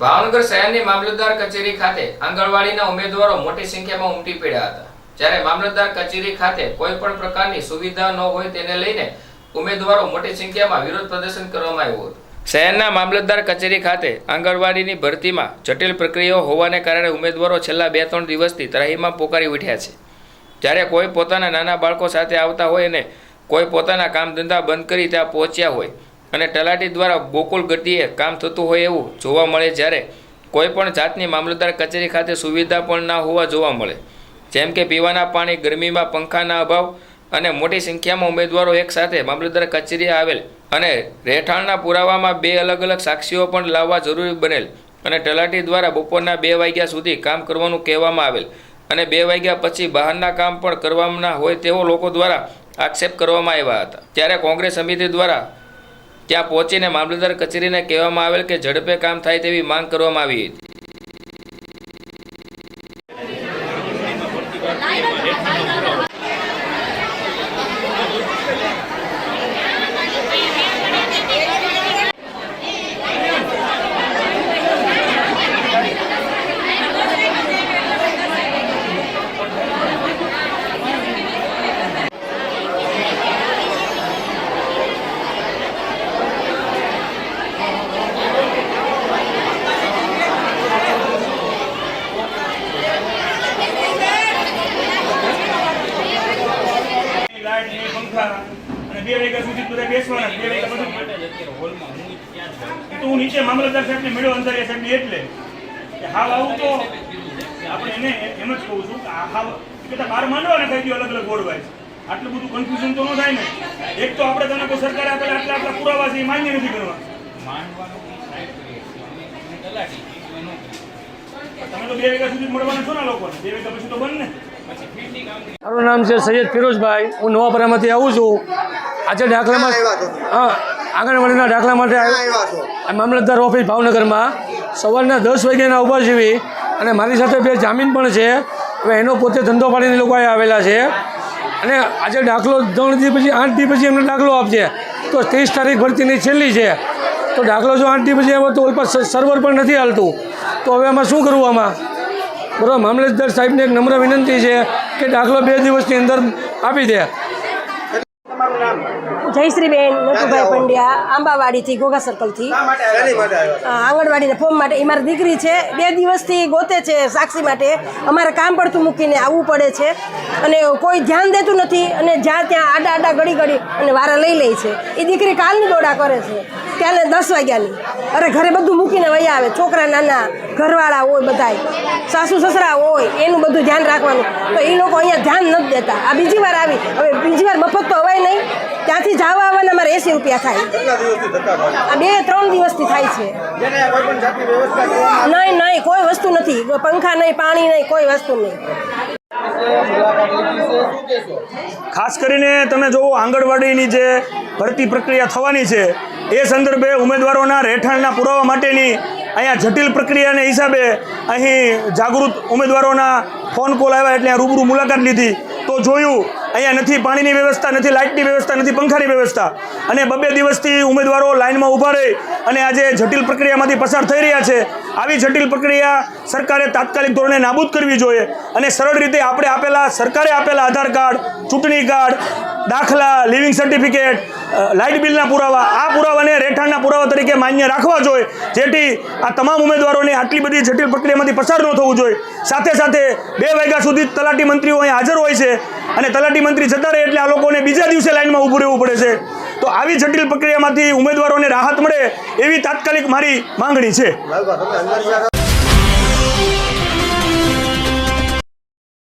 ભાવનગર શહેરની મામલતદાર કચેરી ખાતે આંગણવાડીના ઉમેદવારો મોટી સંખ્યામાં ઉમટી પડ્યા હતા. જ્યારે મામલતદાર કચેરી ખાતે કોઈ પણ પ્રકારની સુવિધા ન હોય તેને લઈને ઉમેદવારો મોટી સંખ્યામાં વિરોધ પ્રદર્શન કરવામાં આવ્યું હતું. શહેરના મામલતદાર કચેરી ખાતે આંગણવાડીની ભરતીમાં જટિલ પ્રક્રિયાઓ હોવાને કારણે ઉમેદવારો છેલ્લા બે ત્રણ દિવસથી ત્રાહીમાં પોકારી ઉઠ્યા છે. જ્યારે કોઈ પોતાના નાના બાળકો સાથે આવતા હોય અને કોઈ પોતાના કામ ધંધા બંધ કરી ત્યાં પહોંચ્યા હોય અને તલાટી દ્વારા ગોકુલ ગતિએ કામ થતું હોય એવું જોવા મળે જ્યારે કોઈ પણ જાતની મામલતદાર કચેરી ખાતે સુવિધા પણ ના હોવા જોવા મળે. જેમ કે પીવાના પાણી, ગરમીમાં પંખાના અભાવ અને મોટી સંખ્યામાં ઉમેદવારો એકસાથે મામલતદાર કચેરીએ આવેલ અને રહેઠાણના પુરાવામાં બે અલગ અલગ સાક્ષીઓ પણ લાવવા જરૂરી બનેલ અને તલાટી દ્વારા બપોરના બે વાગ્યા સુધી કામ કરવાનું કહેવામાં આવેલ અને બે વાગ્યા પછી બહારના કામ પણ કરવાના હોય તેવો લોકો દ્વારા આક્ષેપ કરવામાં આવ્યા હતા. ત્યારે કોંગ્રેસ સમિતિ દ્વારા ત્યાં પહોંચીને મામલતદાર કચેરીને કહેવામાં આવેલ કે ઝડપે કામ થાય તેવી માંગ કરવામાં આવી હતી. ને પંખા અને બે વાગ્યા સુધી બધા બેસવાના બે વાગ્યા બધું એ તો હું નીચે મામલતદાર સાહેબને મળ્યો અંધારિયા સાહેબને એટલે. કે હાવ આવું તો આપણે એને એમ જ કહું છું કે હાવ બાર માંડવા ને થઈ ગયું અલગ અલગ ગોળવાય વાઇઝ આટલું બધું કન્ફ્યુઝન તો ન થાય ને. એક તો આપણે તને કોઈ સરકારે આપેલા આટલા આટલા પુરાવા છે એ માન્ય નથી કરવા. તમે તો બે વાગ્યા સુધી મળવાના છો ને લોકોને. બે વાગ્યા પછી તો બંધ ને. મારું નામ છે સૈયદ ફિરોજભાઈ. હું નવાપરામાંથી આવું છું. આજે ઢાકલામાં હા આંગણવાડીના ઢાકલા માટે મામલતદાર ઓફિસ ભાવનગરમાં. સવારના દસ વાગ્યાના ઊભા છીએ. અને મારી સાથે બે જામીન પણ છે. હવે એનો પોતે ધંધો પાડીને લોકો આવેલા છે. અને આજે દાખલો ત્રણ દી પછી આઠ દી પછી એમને દાખલો આપશે. તો ત્રીસ તારીખ ભરતીની છેલ્લી છે. તો દાખલો જો આઠ દી પછી આવે તો ઓલ પર સર્વર પણ નથી હાલતું. તો હવે આમાં શું કરવું આમાં? બરાબર મામલતદાર સાહેબને એક નમ્ર વિનંતી છે કે દાખલો બે દિવસની અંદર આપી દે. જયશ્રીબેન નટુભાઈ પંડ્યા આંબાવાડીથી ઘોઘા સર્કલથી. આંગણવાડીના ફોર્મ માટે. એ મારી દીકરી છે. બે દિવસથી ગોતે છે સાક્ષી માટે. અમારે કામ પડતું મૂકીને આવવું પડે છે. અને કોઈ ધ્યાન દેતું નથી. અને જ્યાં ત્યાં આડા આડા ઘડી ઘડી અને વારા લઈ લે છે. એ દીકરી કાલની દોડા કરે છે. ત્યારે દસ વાગ્યાની. અરે ઘરે બધું મૂકીને વયા આવે. છોકરા નાના ઘરવાળા હોય બધાય. સાસુ સસરા હોય એનું બધું ધ્યાન રાખવાનું. તો એ લોકો અહીંયા ધ્યાન નથી દેતા. આ બીજી વાર આવી. હવે બીજી વાર મફત તો અવાય નહીં. ત્યાંથી જવા આવવાના મારે એસી રૂપિયા થાય. આ બે ત્રણ દિવસથી થાય છે. નહીં નહીં કોઈ વસ્તુ નથી. પંખા નહીં પાણી નહીં કોઈ વસ્તુ નહીં. ખાસ કરીને તમે જોવો આંગણવાડીની જે ભરતી પ્રક્રિયા થવાની છે એ સંદર્ભે ઉમેદવારોના રહેઠાણના પુરાવા માટેની અહીંયા જટિલ પ્રક્રિયાને હિસાબે અહીં જાગૃત ઉમેદવારોના ફોન કોલ આવ્યા એટલે રૂબરૂ મુલાકાત લીધી. તો જોયું, અહીંયા નથી પાણીની વ્યવસ્થા, નથી લાઇટની વ્યવસ્થા, નથી પંખાની વ્યવસ્થા. અને બબે દિવસથી ઉમેદવારો લાઇનમાં ઊભા રહી અને આજે જટિલ પ્રક્રિયામાંથી પસાર થઈ રહ્યા છે. આવી જટિલ પ્રક્રિયા સરકારે તાત્કાલિક ધોરણે નાબૂદ કરવી જોઈએ અને સરળ રીતે આપણે આપેલા, સરકારે આપેલા આધાર કાર્ડ, ચૂંટણી કાર્ડ, દાખલા, લિવિંગ સર્ટિફિકેટ લાઇટ બિલના પુરાવા. આ પુરાવાને રહેઠાણના પુરાવા તરીકે માન્ય રાખવા જોઈએ. જેથી આ તમામ ઉમેદવારોને આટલી બધી જટિલ પ્રક્રિયામાંથી પસાર ન થવું જોઈએ. સાથે સાથે બે વાગ્યા સુધી તલાટી મંત્રીઓ અહીં હાજર હોય છે. અને તલાટી મંત્રી જતા રહે એટલે આ લોકોને બીજા દિવસે લાઇનમાં ઊભું રહેવું પડે છે. તો આવી જટિલ પ્રક્રિયામાંથી ઉમેદવારોને રાહત મળે એવી તાત્કાલિક મારી માંગણી છે.